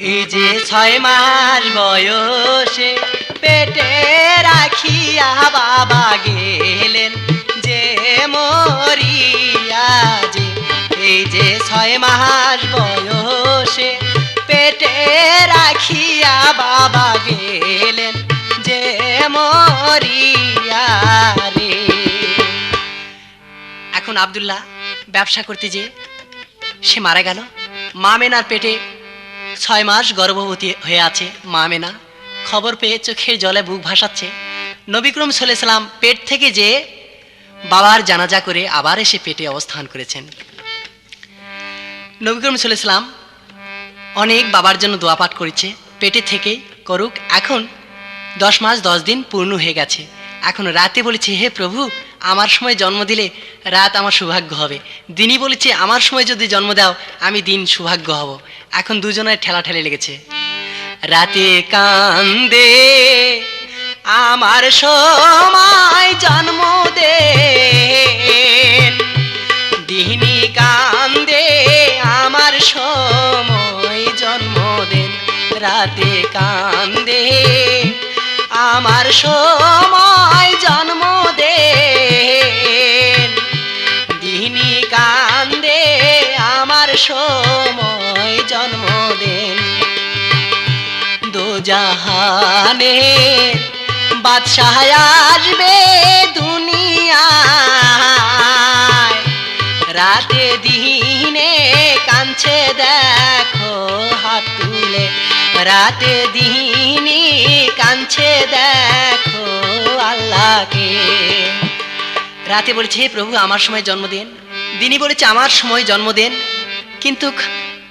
এই যে ছয় মাস বয়সে পেটে রাখিয়া বাবা গেলেন যে মরিয়া যে, এই যে ছয় মাস বয়সে পেটে রাখিয়া বাবা গেলেন যে মরিয়া রে। এখন আব্দুল্লাহ ব্যবসা করতে যে সে মারা গেল। মা মেনার পেটে ছয় মাস গর্ভবতী হয়ে আছে মা মেনা। খবর পেয়ে চোখের জলে বুক ভাসাচ্ছে। নবিক্রম সাল্লাম পেট থেকে যে বাবার জানাজা করে আবার এসে পেটে অবস্থান করেছেন। নবিক্রম সাল্লাম অনেক বাবার জন্য দোয়া পাঠ করেছে। পেটে থেকে করুক। এখন দশ মাস দশ দিন পূর্ণ হয়ে গেছে। এখন রাতে বলেছে, হে প্রভু আমার সময় জন্ম দিলে রাত আমার সৌভাগ্য হবে। দিনই বলেছে, আমার সময় যদি জন্ম দাও, আমি দিন সৌভাগ্য হব। এখন দুজনের ঠেলা ঠেলে লেগেছে। রাতে কান্দে, আমার সময় জন্ম দে কান্দে, আমার সময় জন্মদিন রাতে কান্দে, আমার সময় দোজাহানে বাদশাহ আসবে দুনিয়ায়। রাতে দিনে কাঁদছে, দেখো হাত তুলে। রাতে দিনে কাঁদছে, দেখো আল্লাহকে। রাতে বলেছে, "হে প্রভু, আমার সময় জন্মদিন। দিনই বলেছে, আমার সময় জন্মদিন। কিন্তু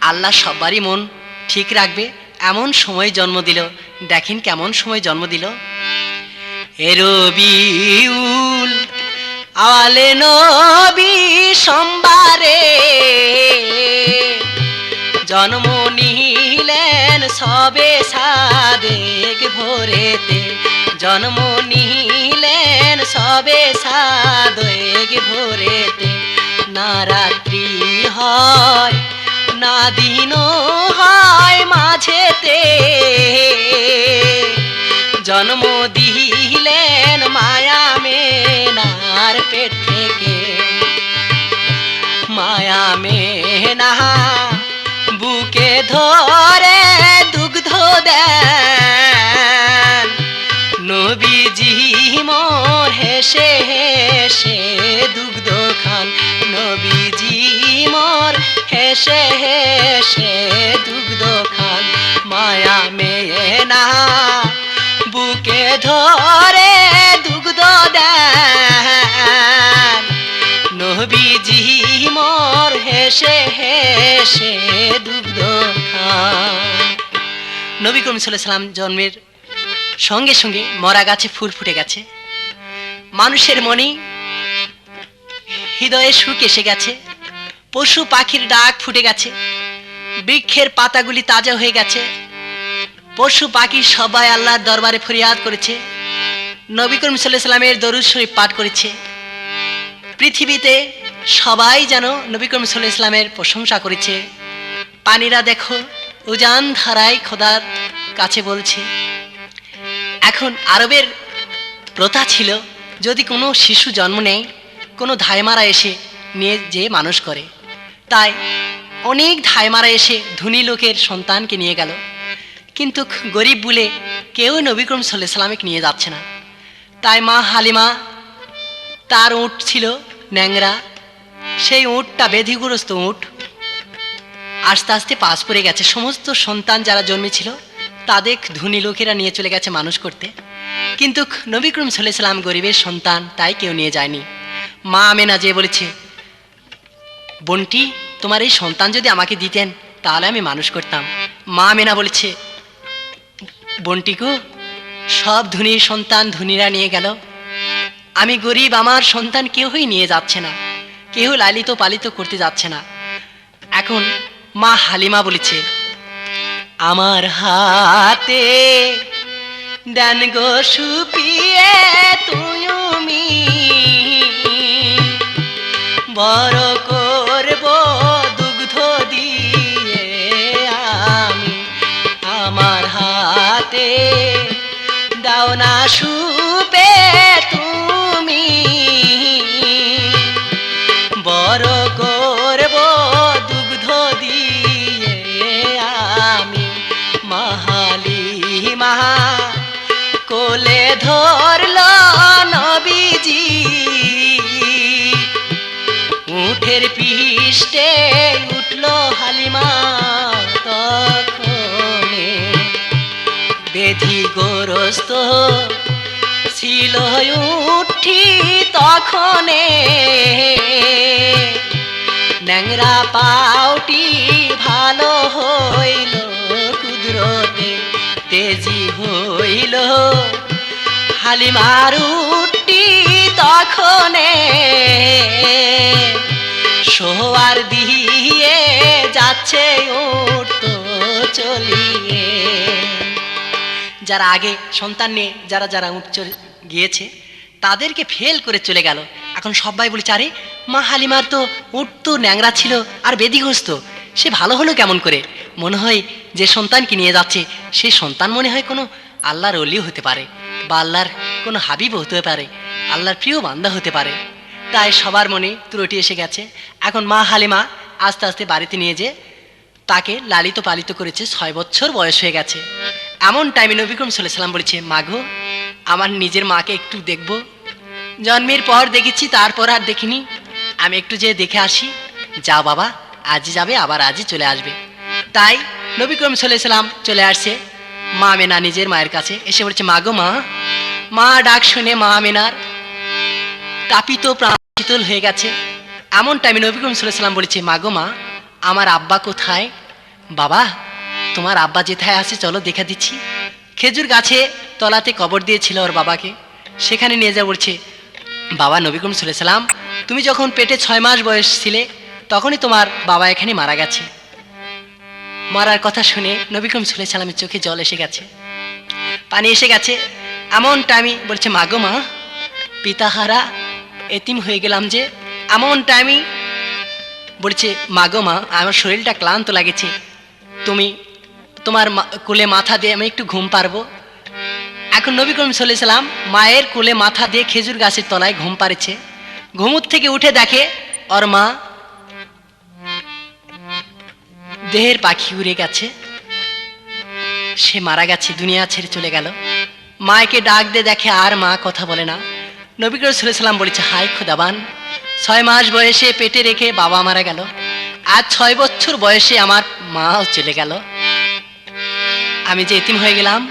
আল্লাহ সবারই মন ঠিক রাখবে। এমন সময় জন্ম দিল। দেখেন কেমন সময় জন্ম দিল। এরবিউল আওয়ালে নবী সোমবারে জন্ম নিলেন সবে সাদেক ভোরেতে। জন্ম নিলেন সবে সাদেক ভোরেতে। না রাত্রি হয় না দিনও হয় মাঝেতে। জন্ম দিলেন মায়া মেনার পেট থেকে। মায়া মেনা বুকে ধরে দুগ্ধ দেন। নবীজি মোর হেসে হেসে দুগ্ধ খান। নবীজি মোর হেসে হেসে দুগ্ধ খান মায়া মেয়ে মেনা বুকে ধরে দুগ্ধ দেন। নবীজি মোর হেসে হেসে দুগ্ধ খান। নবী করিম সাল্লাম জন্মের সঙ্গে সঙ্গে মরা গাছে ফুল ফুটে গেছে। মানুষের মনে হৃদয়ে সুখ এসে গেছে। পশু পাখির ডাক ফুটে গেছে। বৃক্ষের পাতাগুলি তাজা হয়ে গেছে। পশু পাখি সবাই আল্লাহর দরবারে ফরিয়াদ করেছে। নবী করিম সাল্লাহ সাল্লামের দরুদ শরীফ পাঠ করেছে। পৃথিবীতে সবাই যেন নবী করিম সাল্লাহ ইসলামের প্রশংসা করেছে। পানিরা দেখো, উজান ধারায় খোদার কাছে বলছে। এখন আরবের প্রথা ছিল, যদি কোনো শিশু জন্ম নেয়, কোনো ধাইমারা এসে নিয়ে যে মানুষ করে। তাই অনেক ধাইমারা এসে ধনী লোকের সন্তানকে নিয়ে গেল। কিন্তু গরিব বলে কেউ নবীক্রম সাল্লাহ সাল্লামিক নিয়ে যাচ্ছে না। তাই মা হালিমা, তার উঁট ছিল ন্যাংরা। সেই উঁটটা বেধিগ্রস্ত উঁট আস্তে আস্তে পাশ পড়ে গেছে। সমস্ত সন্তান যারা জন্মেছিল, তাদের ধনী লোকেরা নিয়ে চলে গেছে মানুষ করতে। কিন্তু নবী করিম সাল্লাম গরিবের সন্তান তাই কেউ নিয়ে যায়নি। মা আমেনা যে বলেছে বোনটি, তোমার এই সন্তান যদি আমাকে দিতেন, তাহলে আমি মানুষ করতাম। মা আমেনা বলেছে, বোনটিকো, সব ধনীর সন্তান ধনীরা নিয়ে গেল। আমি গরিব, আমার সন্তান কেউই নিয়ে যাচ্ছে না। কেউ লালিত, পালিত করতে যাচ্ছে না। এখন মা হালিমা বলেছে, আমার হাতে দেন গো সুপিয়ে তুমি বড় না সুপে তুমি। বড় করব দুগ্ধ দিয়ে আমি মাহালি মাহা কোলে ধরল নবীজি। উঠের পিষ্টে উঠল হালিমা। তখনে বেধি গোরস্ত ছিল উঠি তখনে। ন্যাংরা পাউটি ভালো হইল কুদরতে, তেজি হইল। হালিমার উঠি তখনে। সোয়ার দিয়ে যাচ্ছে উঠতো চলিয়ে যারা আগে সন্তান নিয়ে, যারা যারা উঠ চলে গিয়েছে, তাদেরকে ফেল করে চলে গেল। এখন সবাই বলেছে, আরে, মা হালিমার তো উঠ তো ন্যাংরা ছিল আর বেদিগ্রস্ত সে ভালো হলো কেমন করে? মনে হয় যে সন্তানকে নিয়ে যাচ্ছে সেই সন্তান মনে হয় কোনো আল্লাহর অলিও হতে পারে বা আল্লাহর কোনো হাবিব হতে পারে, আল্লাহর প্রিয় বান্দা হতে পারে। তাই সবার মনে ত্রুটি এসে গেছে। এখন মা হালিমা আস্তে আস্তে বাড়িতে নিয়ে যে তাকে লালিত পালিত করেছে ছয় বছর বয়স হয়ে গেছে। এমন টাইমে নবিক্রম সাল্লাম বলেছে মাঘো আমার নিজের মাকে একটু দেখব। জন্মের পর দেখেছি, তারপর আর দেখিনি। আমি একটু যে দেখে আসি। যাও বাবা আজই যাবে, আবার আজই চলে আসবে। তাই নবিক্রম সাল্লাম চলে আসছে মা মেনা নিজের মায়ের কাছে। এসে বলছে, মাগো মা মা ডাক শুনে মা মেনার তাপিত প্রাণ শীতল হয়ে গেছে। এমন টাইমে নবিক্রম সাল্লাম বলেছে, মাগো মা, আমার আব্বা কোথায়? বাবা, তোমার আব্বা যেথায় আছে, চলো দেখা দিচ্ছি। খেজুর গাছে তলাতে কবর দিয়েছিল ওর বাবাকে। সেখানে নিয়ে যা বলছে, বাবা নবিক্রম সাল্লাম তুমি যখন পেটে ছয় মাস বয়স ছিলে, তখনই তোমার বাবা এখানে মারা গেছে। মরার কথা শুনে নবিক্রম সাল্লামের চোখে জল এসে গেছে। পানি এসে গেছে। এমন টাইমই বলছে, মাগো মা, পিতাহারা এতিম হয়ে গেলাম যে এমন টাইমই বলছে, মাগো মা, আমার শরীরটা ক্লান্ত লাগেছে। তুমি তোমার কোলে মাথা দিয়ে আমি একটু ঘুম পারব এখন নবী করিম সাল্লাম মায়ের কোলে মাথা দিয়ে খেজুর গাছের তলায় ঘুম পাড়েছে। ঘুমুর থেকে উঠে দেখে, ওর মা, দেহের পাখি উড়ে গেছে। সে মারা গেছে, দুনিয়া ছেড়ে চলে গেল। মাকে ডাক দিয়ে দেখে, আর মা কথা বলে না। নবী করিম সাল্লাম বলেছে হাই খোদাবান, ছয় মাস বয়সে পেটে রেখে বাবা মারা গেল। আর ছয় বছর বয়সে আমার মাও চলে গেল। আমি যে এতিম হয়ে গেলাম।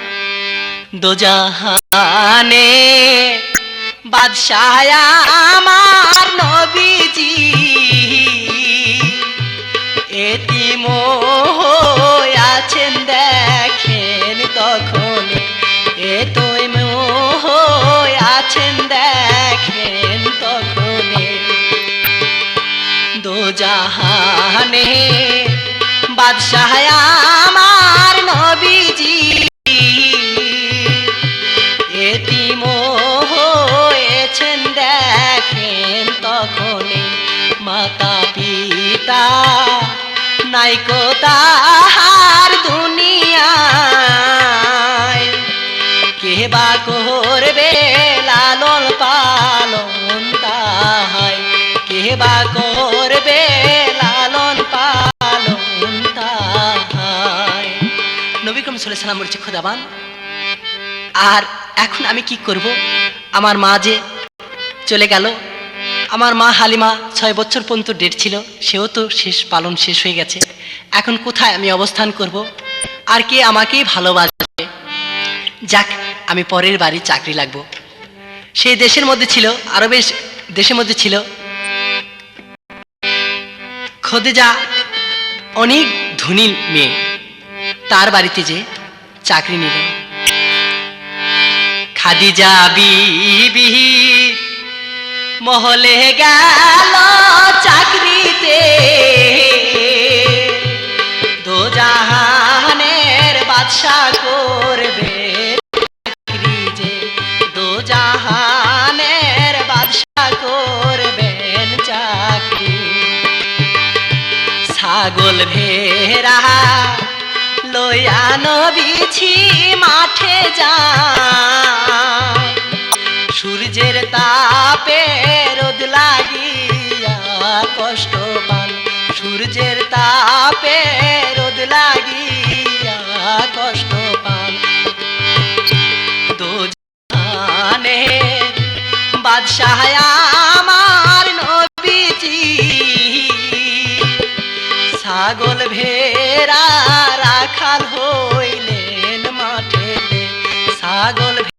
দোজাহানে বাদশাহ আমার নবীজি। এতিম আছেন দেখেন তখন এ তোই আছেন দেখেন দোজাহানে বাদশাহ আমার নবীজি। এতিম হয়েছেন দেখেন তখন, মাতা পিতা নাইকো তাহার দুনিয়ায়। কে বা করবে লালন পালন তাহাই কে বা করিম সাল্লাম বলছে, খোদাবান, আর এখন আমি কি করব? আমার মা যে চলে গেল, আমার মা হালিমা ছয় বছর পর্যন্ত ডেট ছিল, সেও তো শেষ, পালন শেষ হয়ে গেছে। এখন কোথায় আমি অবস্থান করব? আর কে আমাকেই ভালোবাসবে? যাক, আমি পরের বাড়ি চাকরি লাগবো। সেই দেশের মধ্যে ছিল, আরবের দেশের মধ্যে ছিল। খোদেজা অনেক ধনী মেয়ে। তার বাড়িতে যে চাকরি নিল খাদিজা বিবি মহলে গেল চাকরিতে। দোজাহানের বাদশা করবে চাকরি যে চাকরি। ছাগল ভেড়া লইয়া নবিছি মাঠে যান সূর্যের তাপে রোদ লাগিয়া কষ্ট পান। সূর্যের তাপে রোদ লাগিয়া কষ্ট পান। দো বাদশাহ